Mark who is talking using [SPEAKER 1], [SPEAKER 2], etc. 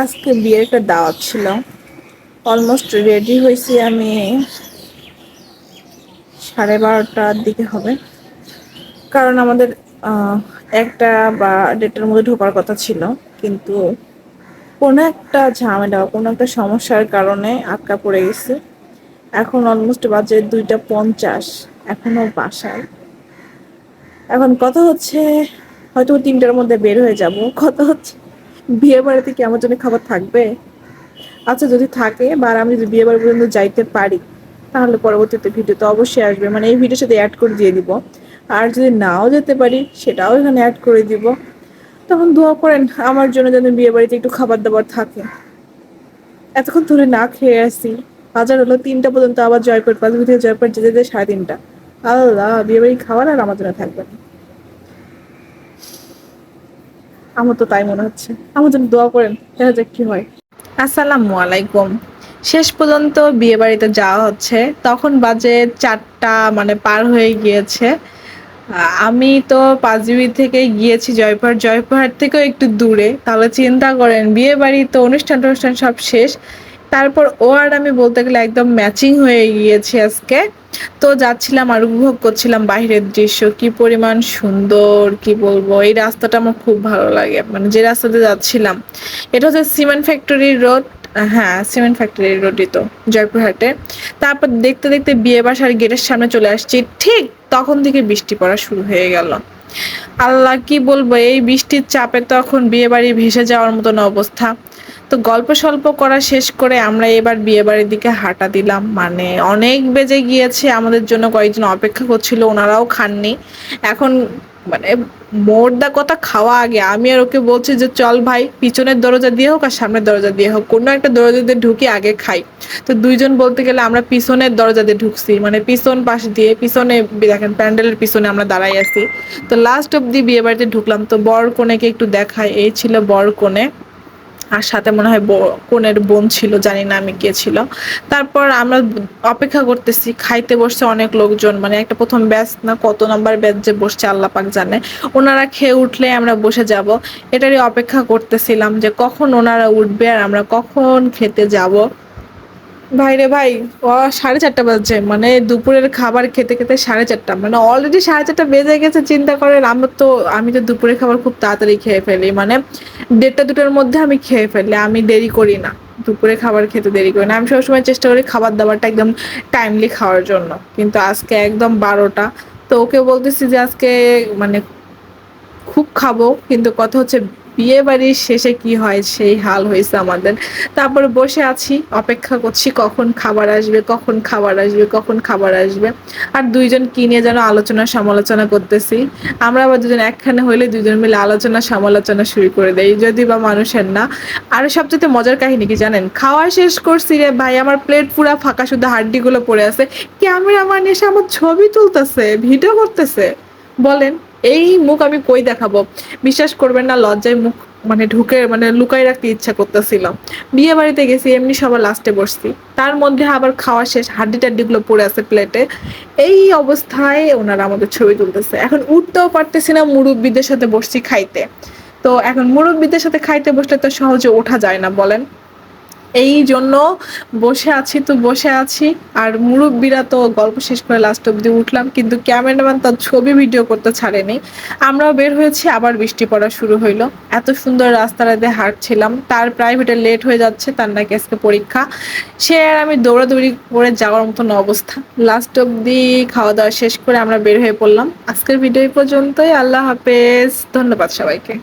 [SPEAKER 1] আজকে বিয়ের একটা দাওয়াত ছিল। অলমোস্ট রেডি হয়েছি আমি সাড়ে বারোটার দিকে হবে। কারণ আমাদের একটা বা ডেটের মধ্যে ঢোকার কথা ছিল। কিন্তু কোনো একটা ঝামেলা, কোনো একটা সমস্যার কারণে আটকা পড়ে গেছে। এখন অলমোস্ট বাজে দুইটা পঞ্চাশ। এখনও বাসায়। এখন কথা হচ্ছে, হয়তো তিনটার মধ্যে বের হয়ে যাব। কথা হচ্ছে বিয়ে বাড়িতে কি আমার জন্য খাবার থাকবে? আচ্ছা যদি থাকে, বা আমি যদি বিয়ে বাড়ি পর্যন্ত যাইতে পারি, তাহলে পরবর্তীতে ভিডিওতে অবশ্যই আসবে। মানে এই ভিডিওর সাথে অ্যাড করে দিয়ে দিব। আর যদি নাও যেতে পারি, সেটাও এখানে অ্যাড করে দিব। তখন দোয়া করেন, আমার জন্য যেন বিয়ে বাড়িতে একটু খাবার দাবার থাকে। এতক্ষণ ধরে না খেয়ে আসি। বাজার হলো তিনটা পর্যন্ত, আবার জয়পুর পাঁচবি থেকে জয়পুর যেতে যেতে সাড়ে তিনটা। আল্লাহ, বিয়ে বাড়ি খাবার আর আমার জন্য থাকবে না। আমার তো তাই মনে হচ্ছে। আমার জন্য দোয়া করেন, দেখা যাক কি হয়। আসসালামু আলাইকুম। শেষ পর্যন্ত বিয়ে বাড়িতে যাওয়া হচ্ছে। তখন বাজে চারটা মানে পার হয়ে গিয়েছে। আমি তো পাঁচবি থেকে গিয়েছি জয়পুরহাট। জয়পুরহাট থেকেও একটু দূরে। তাহলে চিন্তা করেন, বিয়ে বাড়ি তো অনুষ্ঠান টনুষ্ঠান সব শেষ। তারপর ও আর আমি বলতে গেলে একদম ম্যাচিং হয়ে গিয়েছি আজকে। তো যাচ্ছিলাম, আর উপভোগ করছিলাম বাইরের দৃশ্য, কি পরিমাণ সুন্দর, কি বলব? এই রাস্তাটা আমার খুব ভালো লাগে। মানে যে রাস্তাতে যাচ্ছিলাম, এটা হচ্ছে সিমেন্ট ফ্যাক্টরির রোড হ্যাঁ সিমেন্ট ফ্যাক্টরির রোডই তো, জয়পুরহাটে। তারপর দেখতে দেখতে বিয়ে বাসার গেটের সামনে চলে আসছি। ঠিক তখন থেকে বৃষ্টি পড়া শুরু হয়ে গেল। আল্লাহ কি বলব, এই বৃষ্টির চাপে তখন বিয়ে বাড়ি ভেসে যাওয়ার মতন অবস্থা। তো গল্প স্বল্প করা শেষ করে আমরা এবার বিয়ে বাড়ির দিকে হাঁটা দিলাম। মানে অনেক বেজে গিয়েছে, আমাদের জন্য কয়েকজন অপেক্ষা করছিল, ওনারাও খাননি। এখন মানে মোরদা কথা খাওয়া আগে। আমি আর ওকে বলছি যে, চল ভাই, পিছনের দরজা দিয়ে হোক আর সামনের দরজা দিয়ে হোক। কোনো একটা দরজা দিয়ে ঢুকি, আগে খাই। তো দুইজন বলতে গেলে আমরা পিছনের দরজা দিয়ে ঢুকছি। মানে পিছন পাশ দিয়ে, পিছনে দেখেন প্যান্ডেলের পিছনে আমরা দাঁড়াই আছি। তো লাস্ট অব্দি বিয়ে বাড়িতে ঢুকলাম। তো বর কনেকে একটু দেখাই। এই ছিল বর কনে আর সাথে মনে হয় কোনের বোন ছিল, জানি না আমি কে ছিল। তারপর আমরা অপেক্ষা করতেছি, খাইতে বসছে অনেক লোকজন মানে একটা প্রথম ব্যাচ না, কত নম্বর ব্যাচ যে বসছে আল্লাহ পাক জানে। ওনারা খেয়ে উঠলে আমরা বসে যাব। এটারই অপেক্ষা করতেছিলাম যে কখন ওনারা উঠবে আর আমরা কখন খেতে যাব। ভাই রে ভাই, ও সাড়ে চারটা বাজছে। মানে দুপুরের খাবার খেতে খেতে সাড়ে চারটা। মানে অলরেডি সাড়ে চারটা বেজে গেছে, চিন্তা করেন, আমার তো, আমি তো দুপুরের খাবার খুব তাড়াতাড়ি খেয়ে ফেলি। মানে দেড়টা দুটোর মধ্যে আমি খেয়ে ফেলি, আমি দেরি করি না। দুপুরে খাবার খেতে দেরি করি না। আমি সবসময় চেষ্টা করি খাবার দাবারটা একদম টাইমলি খাওয়ার জন্য। কিন্তু আজকে একদম বারোটা। তো ওকে বলতেছি যে আজকে মানে খুব খাব, কিন্তু কথা হচ্ছে বিয়ে বাড়ির শেষে কি হয়, সেই হাল হয়েছে আমাদের। তারপরে বসে আছি, অপেক্ষা করছি কখন খাবার আসবে, কখন খাবার আসবে, কখন খাবার আসবে। আর দুইজন কি নিয়ে যেন আলোচনা সমালোচনা করতেছি। আমরা আবার দুজন একখানে হইলে দুজন মিলে আলোচনা সমালোচনা শুরু করে দেই, যদি বা মানুষের না। আর সবচেয়ে মজার কাহিনী কি জানেন? খাওয়া শেষ করছি রে ভাই, আমার প্লেট পুরা ফাঁকা, শুধু হাড্ডিগুলো পড়ে আছে। ক্যামেরাম্যান এসে আমার ছবি তুলতেছে ভিডিও করতেছে। বলেন এই মুখ আমি কই দেখাবো? বিশ্বাস করবেন না, লজ্জায় মুখ মানে ঢুকে মানে লুকাই রাখতে ইচ্ছা করতেছিল। বিয়ে বাড়িতে গেছি, এমনি সবার লাস্টে বসছি। তার মধ্যে আবার খাওয়া শেষ, হাড্ডি টাড্ডিগুলো পড়ে আছে প্লেটে এই অবস্থায় ওনারা আমাদের ছবি তুলতেছে। এখন উঠতেও পারতেছি না মুরব্বীদের সাথে বসছি খাইতে। তো এখন মুরব্বীদের সাথে খাইতে বসলে তো সহজে ওঠা যায় না, বলেন। এই জন্য বসে আছি তো বসে আছি। আর মুরব্বীরা তো গল্প শেষ করে লাস্ট অব্দি উঠলাম, কিন্তু ক্যামেরাম্যান তার ছবি ভিডিও করতে ছাড়েনি। আমরাও বের হয়েছি, আবার বৃষ্টি পড়া শুরু হইল। এত সুন্দর রাস্তাটা দিয়ে হাঁটছিলাম, তার প্রাইভেটে লেট হয়ে যাচ্ছে, তার নাকি আজকে পরীক্ষা। সে আর আমি দৌড়াদৌড়ি করে যাওয়ার মতন অবস্থা। লাস্ট অব্দি খাওয়া দাওয়া শেষ করে আমরা বের হয়ে পড়লাম। আজকের ভিডিও পর্যন্তই, আল্লাহ হাফেজ। ধন্যবাদ সবাইকে।